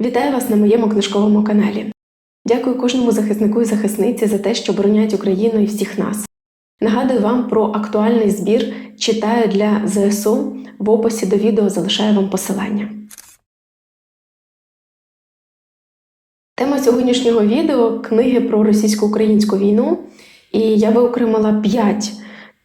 Вітаю вас на моєму книжковому каналі. Дякую кожному захиснику і захисниці за те, що боронять Україну і всіх нас. Нагадую вам про актуальний збір читаю для ЗСУ. В описі до відео залишаю вам посилання. Тема сьогоднішнього відео книги про російсько-українську війну. І я виокремила 5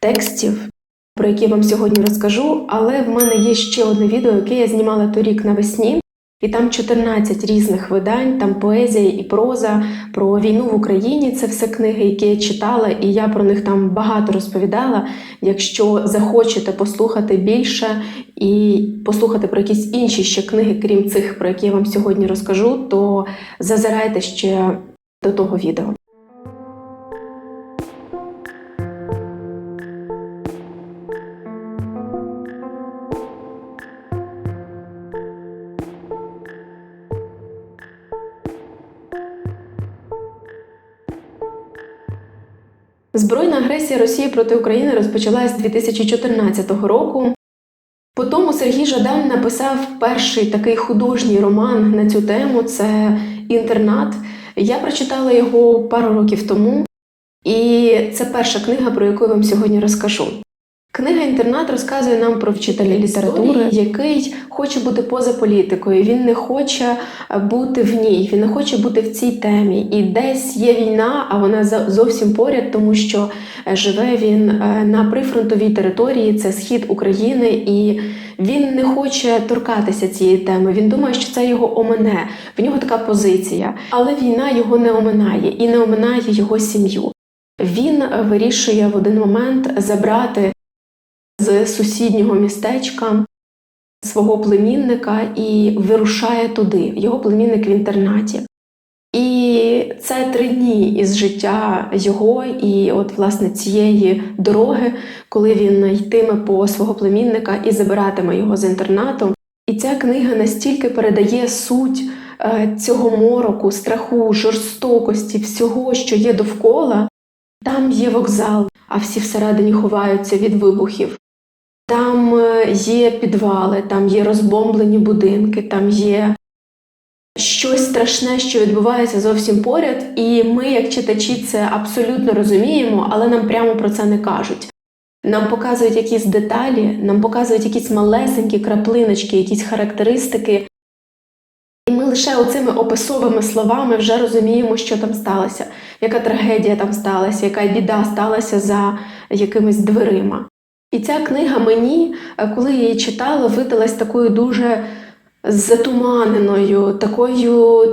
текстів, про які вам сьогодні розкажу. Але в мене є ще одне відео, яке я знімала торік навесні. І там 14 різних видань, там поезія і проза про війну в Україні. Це все книги, які я читала, і я про них там багато розповідала. Якщо захочете послухати більше і послухати про якісь інші ще книги, крім цих, про які я вам сьогодні розкажу, то зазирайте ще до того відео. Збройна агресія Росії проти України розпочалась з 2014 року. По тому Сергій Жадан написав перший такий художній роман на цю тему це інтернат. Я прочитала його пару років тому, і це перша книга, про яку я вам сьогодні розкажу. Книга Інтернат розказує нам про вчителя літератури, який хоче бути поза політикою. Він не хоче бути в ній, він не хоче бути в цій темі. І десь є війна, а вона зовсім поряд, тому що е, живе він е, на прифронтовій території, це схід України, і він не хоче торкатися цієї теми. Він думає, що це його омине. В нього така позиція, але війна його не оминає і не оминає його сім'ю. Він е, вирішує в один момент забрати з сусіднього містечка свого племінника і вирушає туди. Його племінник в інтернаті. І це три дні із життя його, і от власне цієї дороги, коли він йтиме по свого племінника і забиратиме його з інтернату. І ця книга настільки передає суть е, цього мороку, страху, жорстокості, всього, що є довкола. Там є вокзал, а всі всередині ховаються від вибухів. Там е, є підвали, там є розбомблені будинки, там є щось страшне, що відбувається зовсім поряд, і ми, як читачі, це абсолютно розуміємо, але нам прямо про це не кажуть. Нам показують якісь деталі, нам показують якісь малесенькі краплиночки, якісь характеристики. І ми лише оцими описовими словами вже розуміємо, що там сталося, яка трагедія там сталася, яка біда сталася за якимись дверима. І ця книга мені, е, коли я її читала, видалась такою дуже затуманеною, такою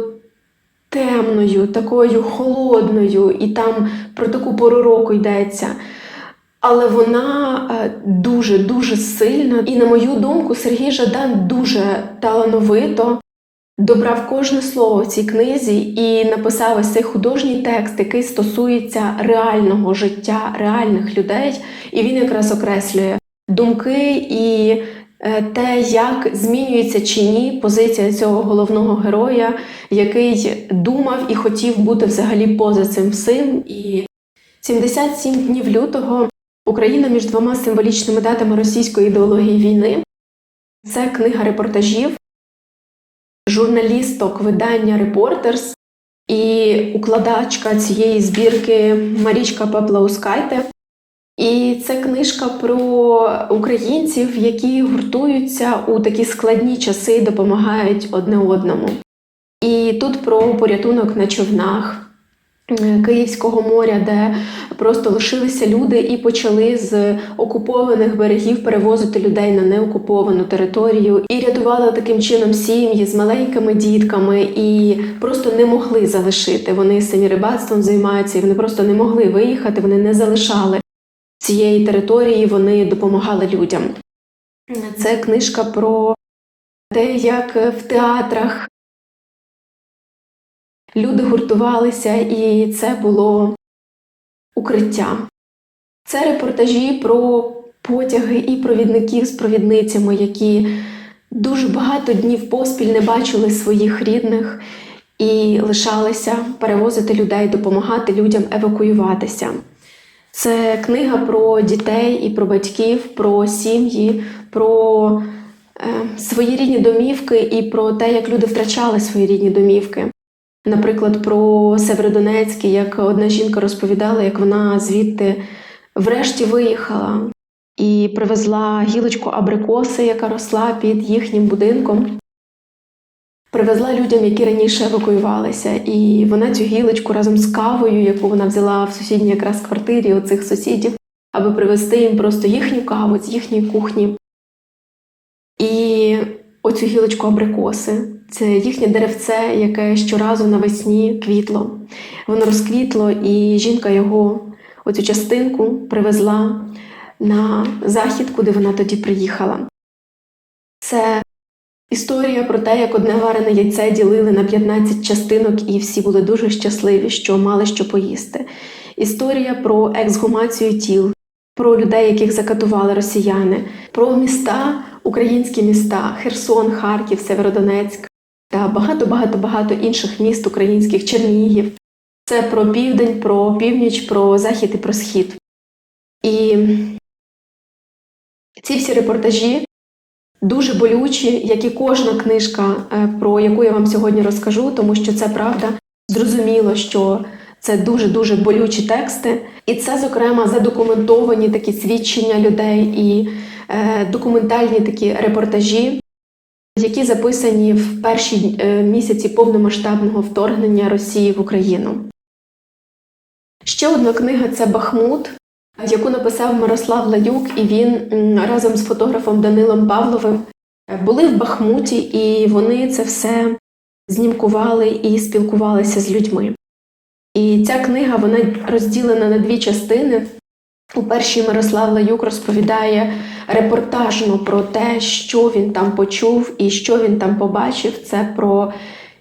темною, такою холодною, і там про таку пору року йдеться. Але вона дуже-дуже сильна. І, на мою думку, Сергій Жадан дуже талановито добрав кожне слово в цій книзі і написав ось цей художній текст, який стосується реального життя, реальних людей. І він якраз окреслює думки і е, те, як змінюється чи ні позиція цього головного героя, який думав і хотів бути взагалі поза цим всім. І 77 днів лютого Україна між двома символічними датами російської ідеології війни. Це книга репортажів, журналісток видання Репортерс і укладачка цієї збірки Марічка Паплаускайте. І це книжка про українців, які гуртуються у такі складні часи допомагають одне одному. І тут про порятунок на човнах. Київського моря, де просто лишилися люди і почали з окупованих берегів перевозити людей на неокуповану територію і рятували таким чином сім'ї з маленькими дітками і просто не могли залишити. Вони самі рибацтвом займаються, і вони просто не могли виїхати, вони не залишали цієї території, вони допомагали людям. Це книжка про те, як в театрах люди гуртувалися, і це було укриття. Це репортажі про потяги і провідників з провідницями, які дуже багато днів поспіль не бачили своїх рідних і лишалися перевозити людей, допомагати людям евакуюватися. Це книга про дітей і про батьків, про сім'ї, про свої рідні домівки і про те, як люди втрачали свої рідні домівки. Наприклад, про Северодонецький, як одна жінка розповідала, як вона звідти врешті виїхала і привезла гілочку абрикоси, яка росла під їхнім будинком. Привезла людям, які раніше евакуювалися, і вона цю гілочку разом з кавою, яку вона взяла в сусідній якраз квартирі у цих сусідів, аби привезти їм просто їхню каву з їхньої кухні. І оцю гілочку абрикоси. Це їхнє деревце, яке щоразу навесні квітло. Воно розквітло, і жінка його, оцю частинку, привезла на захід, куди вона тоді приїхала. Це історія про те, як одне варене яйце ділили на 15 частинок, і всі були дуже щасливі, що мали що поїсти. Історія про ексгумацію тіл, про людей, яких закатували росіяни, про міста, українські міста, Херсон, Харків, Северодонецьк та багато багато багато інших міст українських Чернігів. Це про південь, про північ, про захід і про схід. І ці всі репортажі дуже болючі, як і кожна книжка, е, про яку я вам сьогодні розкажу, тому що це правда. Зрозуміло, що це дуже-дуже болючі тексти, і це, зокрема, задокументовані такі свідчення людей і е, документальні такі репортажі, які записані в перші е, місяці повномасштабного вторгнення Росії в Україну. Ще одна книга це Бахмут, яку написав Мирослав Лаюк, і він разом з фотографом Данилом Павловим е, були в Бахмуті, і вони це все знімкували і спілкувалися з людьми. І ця книга вона розділена на дві частини. У першій Мирослав Лаюк розповідає репортажно про те, що він там почув і що він там побачив. Це про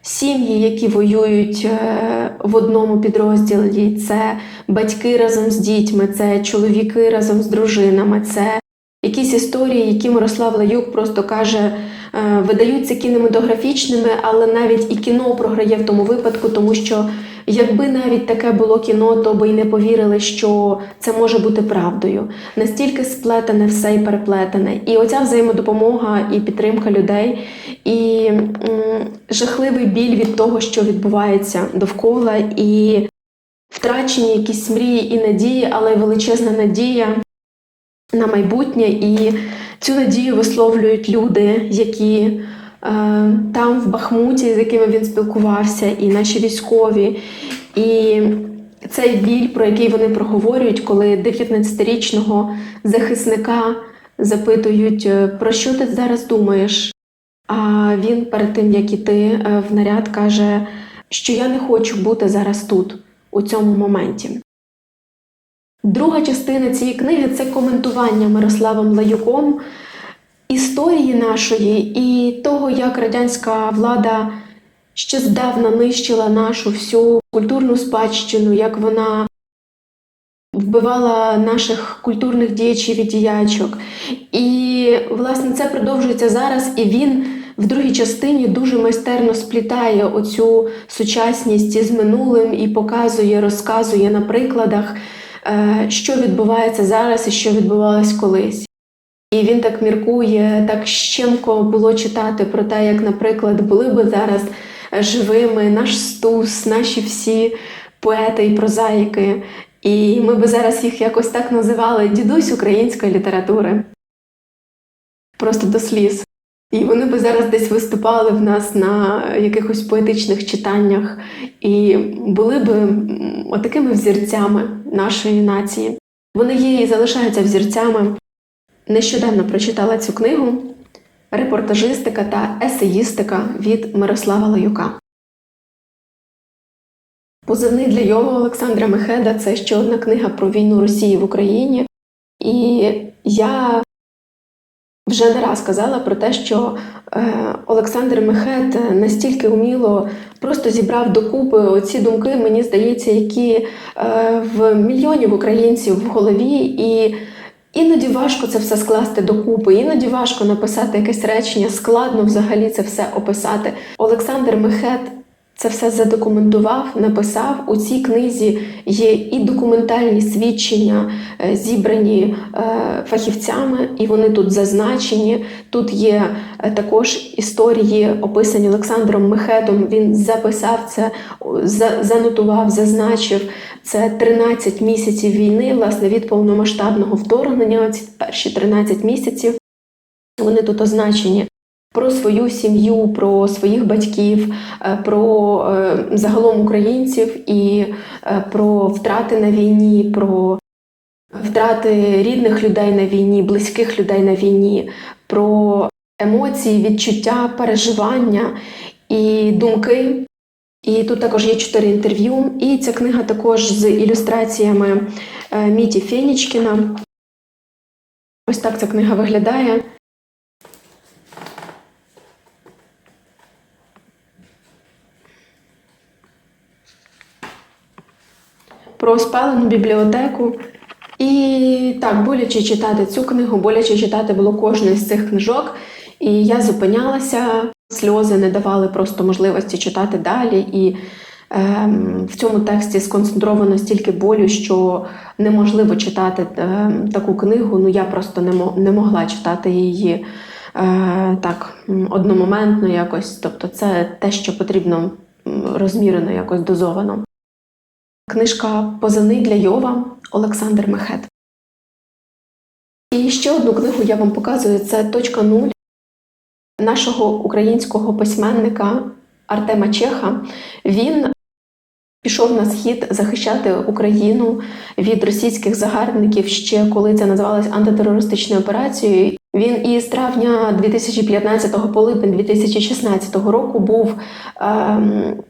сім'ї, які воюють е, в одному підрозділі, це батьки разом з дітьми, це чоловіки разом з дружинами, це якісь історії, які Мирослав Лаюк просто каже, е, видаються кінематографічними, але навіть і кіно програє в тому випадку, тому що. Якби навіть таке було кіно, то би й не повірили, що це може бути правдою. Настільки сплетене все і переплетене. І оця взаємодопомога і підтримка людей, і м, жахливий біль від того, що відбувається довкола, і втрачені якісь мрії і надії, але й величезна надія на майбутнє. І цю надію висловлюють люди, які. Е, там, в Бахмуті, з якими він спілкувався, і наші військові. І цей біль, про який вони проговорюють, коли 19-річного захисника запитують, «Е, про що ти зараз думаєш? А він перед тим, як іти е, в наряд, каже, що я не хочу бути зараз тут, у цьому моменті. Друга частина цієї книги це коментування Мирославом Лаюком історії нашої і того, як радянська влада ще здавна нищила нашу всю культурну спадщину, як вона вбивала наших культурних діячів і діячок. І, власне, це продовжується зараз, і він. В другій частині дуже майстерно сплітає оцю сучасність із минулим і показує, розказує на прикладах, що відбувається зараз і що відбувалось колись. І він так міркує, так щемко було читати про те, як, наприклад, були би зараз живими наш стус, наші всі поети і прозаїки. І ми би зараз їх якось так називали дідусь української літератури. Просто до сліз. І вони би зараз десь виступали в нас на якихось поетичних читаннях і були би отакими взірцями нашої нації. Вони є і залишаються взірцями. Нещодавно прочитала цю книгу Репортажистика та есеїстика від Мирослава Лаюка. Позивний для його Олександра Мехеда це ще одна книга про війну Росії в Україні. І я вже не раз казала про те, що е, Олександр Мехет настільки вміло просто зібрав докупи оці думки, мені здається, які е, в мільйонів українців в голові. і Іноді важко це все скласти докупи, іноді важко написати якесь речення, складно взагалі це все описати. Олександр Мехет це все задокументував, написав. У цій книзі є і документальні свідчення, е, зібрані е, фахівцями, і вони тут зазначені. Тут є е, також історії, описані Олександром Мехетом. Він записав це, занотував, зазначив. Це 13 місяців війни, власне, від повномасштабного вторгнення. Ці перші 13 місяців вони тут означені. Про свою сім'ю, про своїх батьків, е, про е, загалом українців і е, про втрати на війні, про втрати рідних людей на війні, близьких людей на війні, про емоції, відчуття, переживання і думки. І тут також є чотири інтерв'ю. І ця книга також з ілюстраціями Міті Фенічкіна. Ось так ця книга виглядає. Про спалену бібліотеку. І так, боляче читати цю книгу, боляче читати було кожну з цих книжок. І я зупинялася, сльози не давали просто можливості читати далі. І ем, в цьому тексті сконцентровано стільки болю, що неможливо читати ем, таку книгу. Ну я просто не, не могла читати її е, так одномоментно якось. Тобто, це те, що потрібно розмірено, якось дозовано. Книжка Позани для Йова Олександр Мехет. І ще одну книгу я вам показую: це точка нуль нашого українського письменника Артема Чеха. Він пішов на схід захищати Україну від російських загарбників ще коли це називалось антитерористичною операцією. Він із травня 2015 по липень 2016 року був ем,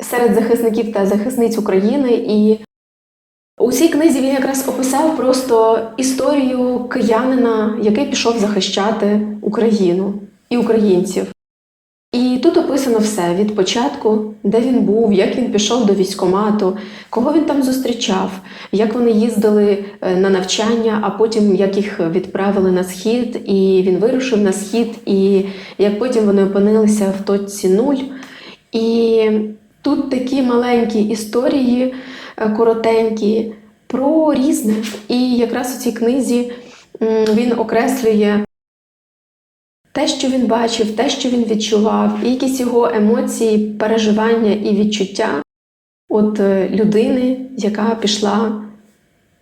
серед захисників та захисниць України. І у цій книзі він якраз описав просто історію киянина, який пішов захищати Україну і українців. І тут описано все від початку, де він був, як він пішов до військкомату, кого він там зустрічав, як вони їздили е, на навчання, а потім як їх відправили на схід, і він вирушив на схід, і як потім вони опинилися в точці нуль. І тут такі маленькі історії, е, коротенькі, про різне. І якраз у цій книзі він окреслює те, що він бачив, те, що він відчував, і якісь його емоції, переживання і відчуття от е, людини, яка пішла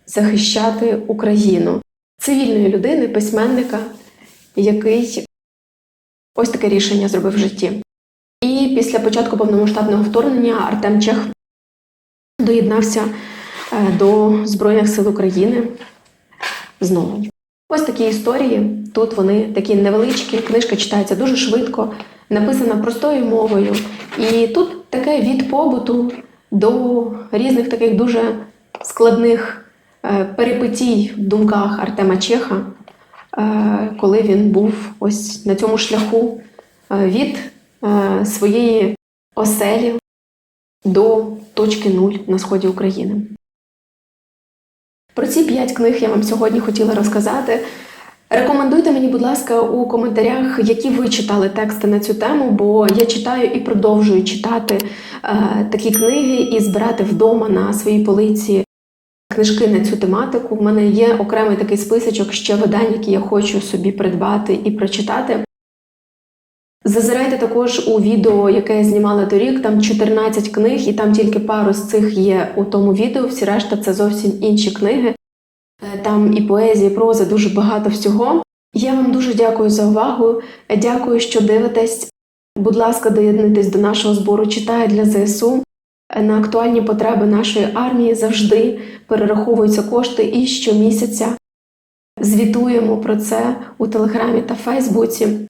захищати Україну, цивільної людини, письменника, який ось таке рішення зробив в житті. І після початку повномасштабного вторгнення Артем Чех доєднався е, до Збройних сил України знову. Ось такі історії. Тут вони такі невеличкі. Книжка читається дуже швидко, написана простою мовою. І тут таке від побуту до різних таких дуже складних е, перипетій в думках Артема Чеха, е, коли він був ось на цьому шляху від своєї оселі до точки нуль на сході України. Про ці п'ять книг я вам сьогодні хотіла розказати. Рекомендуйте мені, будь ласка, у коментарях, які ви читали тексти на цю тему, бо я читаю і продовжую читати е, такі книги і збирати вдома на своїй полиці книжки на цю тематику. У мене є окремий такий списочок ще видань, які я хочу собі придбати і прочитати. Зазирайте також у відео, яке я знімала торік, там 14 книг, і там тільки пару з цих є у тому відео, всі решта це зовсім інші книги. Е, Там і поезія, і проза, дуже багато всього. Я вам дуже дякую за увагу. Дякую, що дивитесь. Будь ласка, доєднуйтесь до нашого збору «Читаю для ЗСУ. На актуальні потреби нашої армії завжди перераховуються кошти і щомісяця. Звітуємо про це у Телеграмі та Фейсбуці.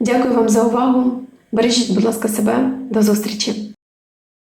Дякую вам за увагу. Бережіть, будь ласка, себе. До зустрічі!